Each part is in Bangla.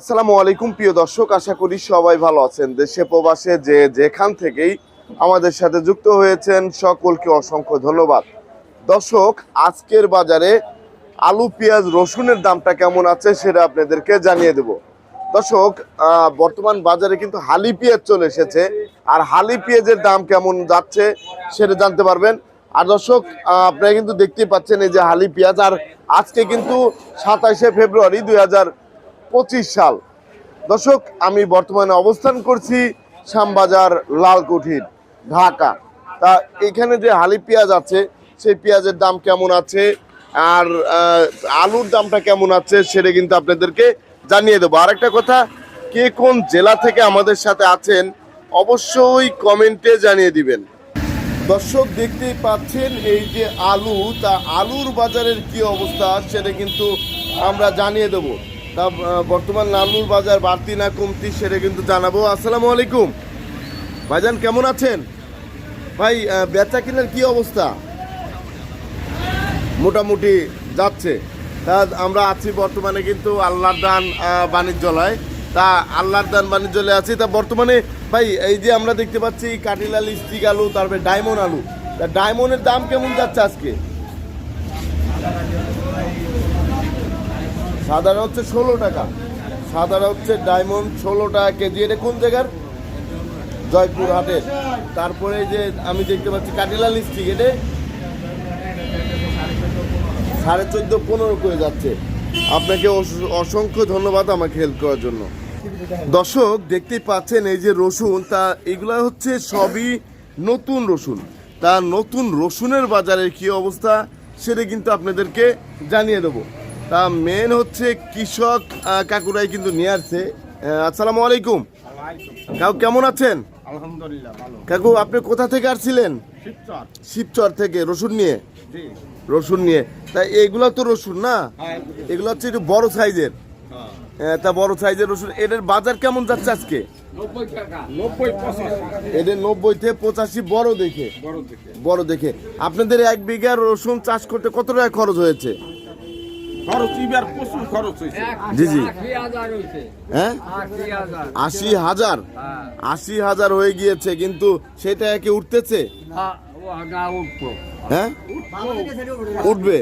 আসসালামু আলাইকুম, প্রিয় দর্শক, আশা করি সবাই ভালো আছেন। দেশে প্রবাসে যে যেখান থেকেই আমাদের সাথে যুক্ত হয়েছেন, সকলকে অসংখ্য ধন্যবাদ। দর্শক, আজকের বাজারে আলু, পেঁয়াজ, রসুনের দামটা কেমন আছে সেটা আপনাদেরকে জানিয়ে দেব। দর্শক বর্তমান বাজারে কিন্তু হালি পেঁয়াজ চলে এসেছে। আর হালি পেঁয়াজের দাম কেমন যাচ্ছে সেটা জানতে পারবেন। আর দর্শক আপনারা কিন্তু দেখতেই পাচ্ছেন এই যে হালি পেঁয়াজ। আর আজকে কিন্তু সাতাশে ফেব্রুয়ারি দুই হাজার পঁচিশ সাল। দর্শক, আমি বর্তমানে অবস্থান করছি শ্যামবাজার লালকুঠির, ঢাকা। তা এখানে যে হালি পেঁয়াজ আছে, সেই পেঁয়াজের দাম কেমন আছে? আর আলুর দামটা কেমন আছে সেটা কিন্তু আপনাদেরকে জানিয়ে দেবো। আরেকটা কথা, কে কোন জেলা থেকে আমাদের সাথে আছেন অবশ্যই কমেন্টে জানিয়ে দিবেন। দর্শক, দেখতেই পাচ্ছেন এই যে আলু, তা আলুর বাজারের কি অবস্থা সেটা কিন্তু আমরা জানিয়ে দেব। তা বর্তমান আলুর বাজার বাড়তি না কমতি সেটা কিন্তু জানাব। আসসালামু আলাইকুম। ভাইজান, কেমন আছেন? ভাই বেচা কেনার কি অবস্থা? মোটামুটি যাচ্ছে। তা, আমরা আছি বর্তমানে কিন্তু আল্লাহর দান বাণিজ্যালয়। তা, আল্লাহর দান, বাণিজ্যালয়ে আছি। তা, বর্তমানে, ভাই, এই যে আমরা দেখতে পাচ্ছি কাটিলাল স্টিক আলু, তারপরে ডায়মন্ড আলু। তা, ডায়মন্ডের দাম কেমন যাচ্ছে আজকে? সাদাটা হচ্ছে ষোলো টাকা। সাদাটা হচ্ছে ডায়মন্ড ষোলো টাকা কেজি। এটা কোন জায়গার? জয়পুর হাটের। তারপরে যে আমি দেখতে পাচ্ছি কাটিলা স্টিক এটা সাড়ে চোদ্দ পনেরো করে যাচ্ছে। আপনাকে অস- অসংখ্য ধন্যবাদ আমাকে হেল্প করার জন্য। দর্শক, দেখতেই পাচ্ছেন এই যে রসুন, তা এগুলা হচ্ছে সবই নতুন রসুন। তা নতুন রসুনের বাজারের কি অবস্থা, সেটা কিন্তু আপনাদেরকে জানিয়ে দেবো। তা মেন হচ্ছে কৃষক কাকুরাই কিন্তু নিয়ে আসছে। আসসালামু আলাইকুম। কাকু কেমন আছেন? আলহামদুলিল্লাহ ভালো। কাকু আপনি কোথা থেকে আসছিলেন? শিবচর। শিবচর থেকে রসুন নিয়ে? রসুন নিয়ে। তা এইগুলা তো রসুন না? হ্যাঁ এগুলো হচ্ছে একটু বড় সাইজের। হ্যাঁ। তা বড় সাইজের রসুন এদের বাজার কেমন যাচ্ছে আজকে? এদের নব্বই থেকে পঁচাশি বড় দেখে। বড় বড় দেখে। আপনাদের এক বিঘা রসুন চাষ করতে কত টাকা খরচ হয়েছে? খরচ এবার প্রচুর খরচ হয়েছে। জি জি। আশি হাজার হয়েছে। হ্যাঁ? আশি হাজার। আশি হাজার? হ্যাঁ। আশি হাজার হয়ে গিয়েছে কিন্তু সেটা একে উঠতেছে? হ্যাঁ, উঠবো। হ্যাঁ? উঠবে?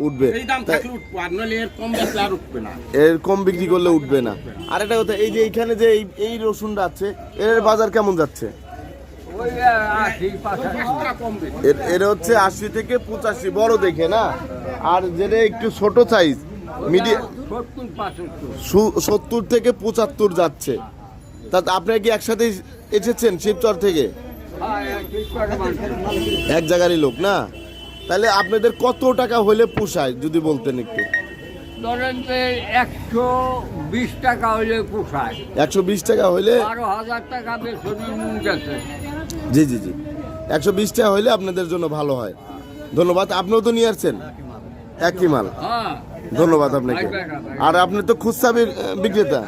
উঠবে। এই দাম তা- থাকলে উঠবো আর নইলে এর কম বেশি আর উঠবে না। এর কম বিক্রি করলে উঠবে না। আর একটা কথা এই যে এইখানে যে এই এই রসুনটা আছে এর বাজার কেমন যাচ্ছে? এর হচ্ছে আশি থেকে পঁচাশি বড় দেখে না? আর যেটা একটু ছোট সাইজ মিডিয়াম সত্তর থেকে পঁচাত্তর যাচ্ছে। তা আপনারা কি একসাথে এসেছেন শিবচর থেকে। এক জায়গারই লোক না? তাহলে আপনাদের কত টাকা হলে পোষায় যদি বলতেন একটু? ধরেন যে একশো বিশ টাকা হলে পোষায়। একশো বিশ টাকা হলে বারো হাজার টাকা বেতনে নুন গেছে। জি জি জি। একশো বিশ টাকা হলে আপনাদের জন্য ভালো হয়। ধন্যবাদ আপনিও তো নিয়ে আসছেন। একই মাল। ধন্যবাদ আপনাকে। আর আপনি তো খুচরা বিক্রেতা।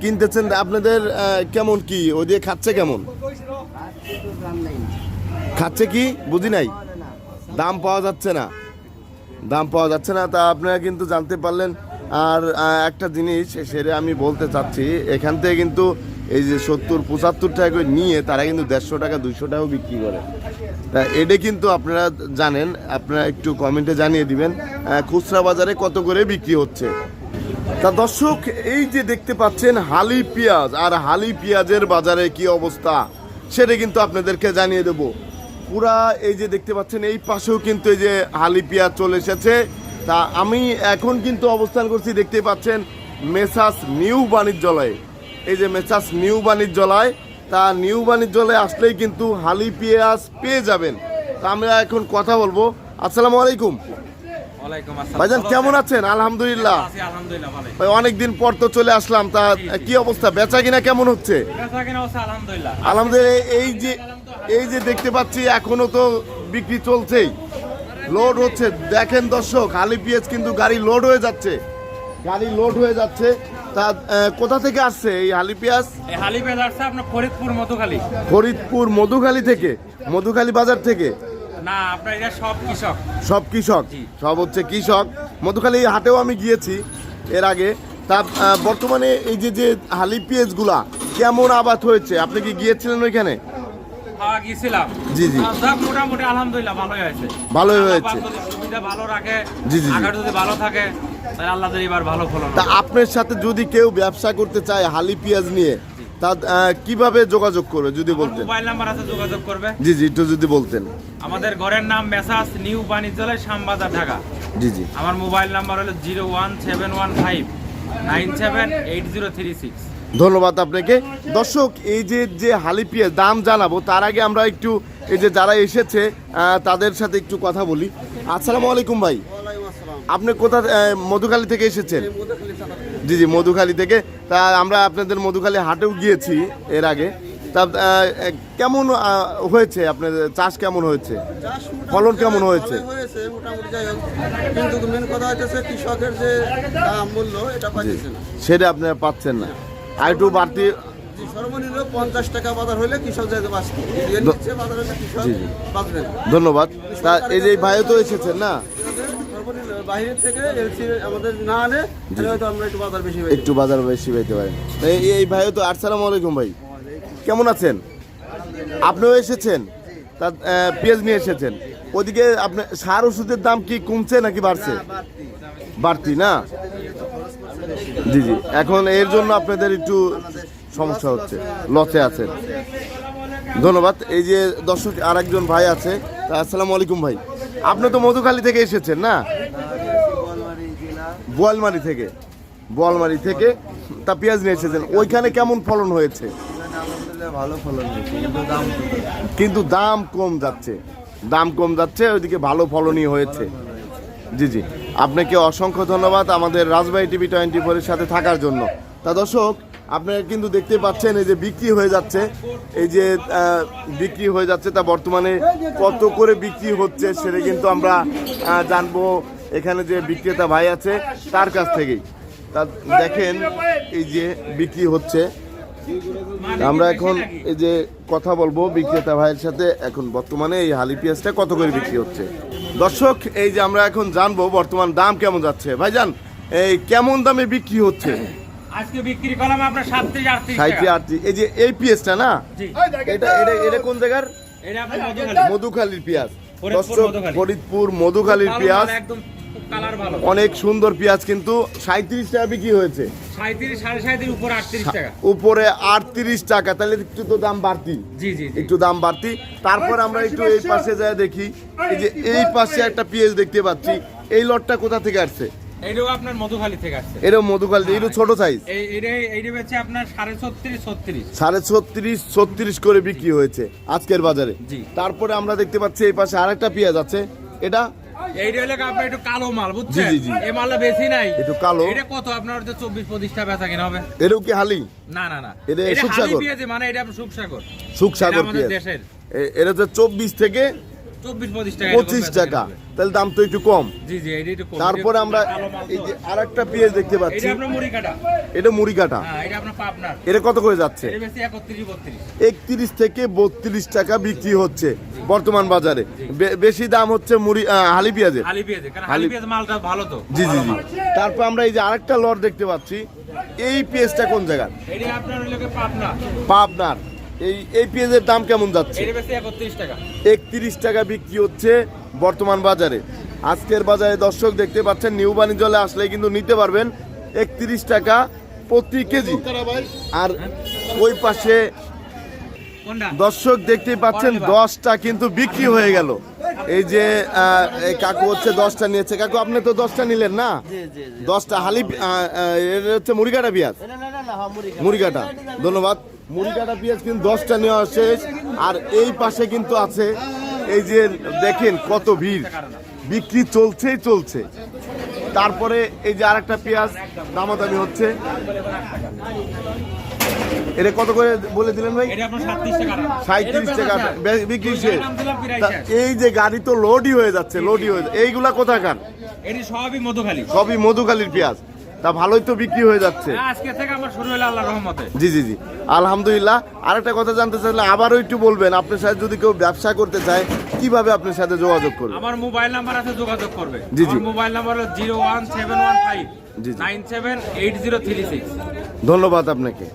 কিনতেছেন, আপনাদের কেমন কি? ওই দিয়ে খাচ্ছে কেমন? খাচ্ছে কি? বুঝি নাই। দাম পাওয়া যাচ্ছে না। দাম পাওয়া যাচ্ছে না। তা আপনারা কিন্তু জানতে পারলেন আর একটা জিনিস সেটা আমি বলতে চাচ্ছি, এখান থেকে কিন্তু এই যে সত্তর, পঁচাত্তর টাকা করে নিয়ে তারা কিন্তু দেড়শো টাকা, দুইশো টাকাও বিক্রি করে। তা এটা কিন্তু আপনারা জানেন, আপনারা একটু কমেন্টে জানিয়ে দিবেন খুচরা বাজারে কত করে বিক্রি হচ্ছে। তা দর্শক, এই যে দেখতে পাচ্ছেন হালি পেঁয়াজ, আর হালি পেঁয়াজের বাজারে কি অবস্থা, সেটা কিন্তু আপনাদেরকে জানিয়ে দেব। পুরা এই যে দেখতে পাচ্ছেন, এই পাশেও কিন্তু এই যে হালি পেঁয়াজ চলে এসেছে। তা আমি এখন কিন্তু অবস্থান করছি দেখতে পাচ্ছেন মেসাস নিউ বাণিজ্যালয়ে। এই যে মেসাস নিউ বাণিজ্যালয় তা নিউ বাণিজ্যালয়ে আসলেই কিন্তু হালি পেঁয়াজ পেয়ে যাবেন। তা আমরা এখন কথা বলব। আসসালামু আলাইকুম। ভাইজান কেমন আছেন? আলহামদুলিল্লাহ। ভাই অনেকদিন পর তো চলে আসলাম তা কি অবস্থা? বেচা কিনা কেমন হচ্ছে? বেচা হচ্ছে আলহামদুলিল্লাহ। আলহামদুলিল্লাহ এই যে এই যে দেখতে পাচ্ছি এখনও তো বিক্রি চলছেই। লোড হচ্ছে। দেখেন দর্শক আলি পেঁয়াজ কিন্তু গাড়ি লোড হয়ে যাচ্ছে। গাড়ি লোড হয়ে যাচ্ছে। তা কোথা থেকে আসছে এই পেঁয়াজ হালি পেঁয়াজ আসছে আপনার ফরিদপুর মধুখালী। ফরিদপুর মধুখালী থেকে? মধুখালী বাজার থেকে? না আপনার এটা সব কৃষক। সব কৃষক? সব হচ্ছে কৃষক। মধুখালী হাটেও আমি গিয়েছি এর আগে। তা বর্তমানে এই যে যে হালি পেঁয়াজগুলা কেমন আবাদ হয়েছে? আপনি কি গিয়েছিলেন ওইখানে? খাওয়া গিয়েছিলাম। জি, জি। যাক, মোটামুটি আলহামদুলিল্লাহ ভালোই হয়েছে। ভালোই হয়েছে। সুবিধা ভালো রাখে জি, জি। আগার যদি ভালো থাকে তাহলে আল্লাহ এবার ভালো ফলন তা আপনার সাথে যদি কেউ ব্যবসা করতে চায় হালি পেঁয়াজ নিয়ে তা কীভাবে যোগাযোগ করবে যদি বলতেন? মোবাইল নাম্বার আছে যোগাযোগ করবে। জি জি একটু যদি বলতেন। আমাদের ঘরের নাম মেসাজ নিউ বাণিজ্যালয় শ্যামবাজার ঢাকা। জি জি। আমার মোবাইল নাম্বার হলো zero one seven one five nine seven eight zero three six. ধন্যবাদ আপনাকে। দর্শক এই যে যে হালি পেঁয়াজ দাম জানাব তার আগে আমরা একটু এই যে যারা এসেছে তাদের সাথে একটু কথা বলি। আসসালামু আলাইকুম ভাই। আপনি কোথা মধুখালী থেকে এসেছেন? জি জি মধুখালী থেকে। তা আমরা আপনাদের মধুখালী হাটেও গিয়েছি এর আগে। তা কেমন হয়েছে আপনাদের চাষ কেমন হয়েছে? ফলন কেমন হয়েছে? ভালোই হয়েছে মোটামুটি যাই হোক। কিন্তু মেন কথা হচ্ছে কৃষকের যে দাম মূল্য এটা পাচ্ছে না। সেটা আপনারা পাচ্ছেন না। আর একটু বাড়তি। সর্বনিম্ন পঞ্চাশ টাকা বাজার হলে কৃষক বাঁচবে। না ধন্যবাদ। তা এই যে ভাইও তো এসেছেন না? সর্বনিম্ন বাইরের থেকে এলসি আমাদের না আনে হয়তো আমরা একটু বাজার বেশি একটু বাজার বেশি পাইতে পারেন। এই ভাইও তো আসসালামু আলাইকুম ভাই। কেমন আছেন? আপনিও এসেছেন? তা পেঁয়াজ নিয়ে এসেছেন। ওদিকে আপনার সার ওষুধের দাম কি কমছে নাকি বাড়ছে? বাড়তি না? জি জি। এখন এর জন্য আপনাদের একটু সমস্যা হচ্ছে। লসে আছেন। ধন্যবাদ। এই যে দর্শক আর একজন ভাই আছে। আসসালামু আলাইকুম ভাই। আপনি তো মধুখালী থেকে এসেছেন না? বোয়ালমারি থেকে। বোয়ালমারি থেকে। তা, পেঁয়াজ নিয়ে এসেছেন। ওইখানে কেমন ফলন হয়েছে ভালো ফলন হয়েছে? কিন্তু দাম কম যাচ্ছে। দাম কম যাচ্ছে, ওইদিকে ভালো ফলনই হয়েছে। জি জি। আপনাকে অসংখ্য ধন্যবাদ আমাদের রাজবাড়ি টিভি টোয়েন্টি ফোরের সাথে থাকার জন্য। তা দর্শক, আপনারা কিন্তু দেখতে পাচ্ছেন এই যে বিক্রি হয়ে যাচ্ছে। এই যে বিক্রি হয়ে যাচ্ছে তা বর্তমানে কত করে বিক্রি হচ্ছে সেটা কিন্তু আমরা জানব। এখানে যে বিক্রেতা ভাই আছে, তার কাছ থেকেই। তা দেখেন এই যে বিক্রি হচ্ছে। আমরা এখন এই যে কথা বলব বিক্রেতা ভাইয়ের সাথে এখন বর্তমানে এই হালি পেঁয়াজটা কত করে বিক্রি হচ্ছে? দর্শক এই যে আমরা এখন জানব বর্তমান দাম কেমন যাচ্ছে। ভাইজান এই কেমন দামে বিক্রি হচ্ছে? আজকে বিক্রি করলাম আপনার সাতত্রিশ আটত্রিশ ষাটটি টাকা। এই যে এই পেঁয়াজটা না? এটা এটা এটা কোন জায়গার? মধুখালীর পেঁয়াজ। ফরিদপুর দর্শক ফরিদপুর মধুখালীর পেঁয়াজ। কালার ভালো। অনেক সুন্দর পেঁয়াজ কিন্তু সাঁত্রিশ টাকা বিক্রি হয়েছে। সাঁত্রিশ সাড়ে সাঁত্রিশ উপর আটত্রিশ টাকা। উপরে আটত্রিশ টাকা তাহলে একটু তো দাম বাড়তি। জি জি জি। একটু দাম বাড়তি। তারপর আমরা একটু এই পাশে যায় দেখি। এই যে এই পাশে একটা পেঁয়াজ দেখতে পাচ্ছি। এই লটটা কোথা থেকে আসছে? এইটাও আপনার মধুখালী থেকে আসছে। এটা মধুকাল এটা ছোট সাইজ এইটা এইটা হচ্ছে আপনার সাড়ে ছত্রিশ ছত্রিশ। সাড়ে ছত্রিশ ছত্রিশ করে বিক্রি হয়েছে আজকের বাজারে। তারপরে আমরা দেখতে পাচ্ছি এই পাশে আরেকটা পেঁয়াজ আছে। এটা এইটা হলে আপনার একটু কালো মাল বুঝছেন? জি, জি, জি। এই মালটা বেশি নাই। একটু কালো। এটা কত? আপনার হচ্ছে চব্বিশ পঁচিশটা বেচা কিনা হবে? এটাও কি হালি? না না না। এটা? হালি পেঁয়াজি মানে এটা আপনার সুখসাগর। সুখসাগর আমাদের পেঁয়াজ। দেশের। এ- এটা হচ্ছে চব্বিশ থেকে চব্বিশ পঁচিশ টাকা পঁচিশ বেচা টাকা। কিনা হবে। তাহলে দাম তো একটু কম। জি জি এইটা একটু কম। তারপরে আমরা কালো মাল এই তো। যে আরেকটা পেঁয়াজ দেখতে পাচ্ছি। এটা আপনার মুড়ি কাটা এটা মুড়ি কাটা হ্যাঁ এটা আপনার পাবনার। এটা কত করে যাচ্ছে? এটা বেশি একত্রিশ বত্রিশ। একত্রিশ থেকে বত্রিশ টাকা বিক্রি হচ্ছে। বর্তমান বাজারে। বে- বেশি দাম হচ্ছে মুড়ি হালি পেঁয়াজের। হালি পেঁয়াজে কারণ হালি- হালি পেঁয়াজ মালটা ভালো তো। জি জি জি। তারপর আমরা এই যে আরেকটা লট দেখতে পাচ্ছি। এই পেঁয়াজটা কোন জায়গার? পাবনার। এই এই পেঁয়াজের দাম কেমন যাচ্ছে? একত্রিশ টাকা। বিক্রি হচ্ছে বর্তমান বাজারে। আজকের বাজারে দর্শক দেখতে পাচ্ছেন নিউ বাণিজ্যলে আসলে কিন্তু নিতে পারবেন একত্রিশ টাকা প্রতি কেজি। আর ওই পাশে দর্শক দেখতেই পাচ্ছেন দশটা কিন্তু বিক্রি হয়ে গেল। এই যে এই কাকু হচ্ছে দশটা নিয়েছে। কাকু আপনি তো দশটা নিলেন না? দশটা হালি হচ্ছে মুড়িকাটা পেঁয়াজ। মুড়িকাটা। ধন্যবাদ। মুড়িকাটা পেঁয়াজ কিন্তু দশটা নেওয়া শেষ। আর এই পাশে কিন্তু আছে এই যে দেখেন কত ভিড়। বিক্রি চলছেই চলছে। তারপরে এই যে আরেকটা পেঁয়াজ দামাদামি হচ্ছে। এটা কত করে বলে দিলেন ভাই? সাঁত্রিশ টাকা। বিক্রি শেষ। এই যে গাড়ি তো লোডই হয়ে যাচ্ছে লোডই হয়ে এইগুলা কোথাকার? এটি সবই মধুখালী। সবই মধুকালীর পেঁয়াজ। তা ভালোই তো বিক্রি হয়ে যাচ্ছে। আজকে থেকে আমার শুরু হলো আল্লাহ রহমতে। জি জি জি। আলহামদুলিল্লাহ। আরেকটা কথা জানতে চাইলে আবারও একটু বলবেন আপনার সাথে যদি কেউ ব্যবসা করতে চায় কীভাবে আপনার সাথে যোগাযোগ করবে? আমার মোবাইল নাম্বার আছে যোগাযোগ করবে। জি, জি। মোবাইল নাম্বার হলো zero one seven one five. Nine seven eight zero three six. ধন্যবাদ আপনাকে।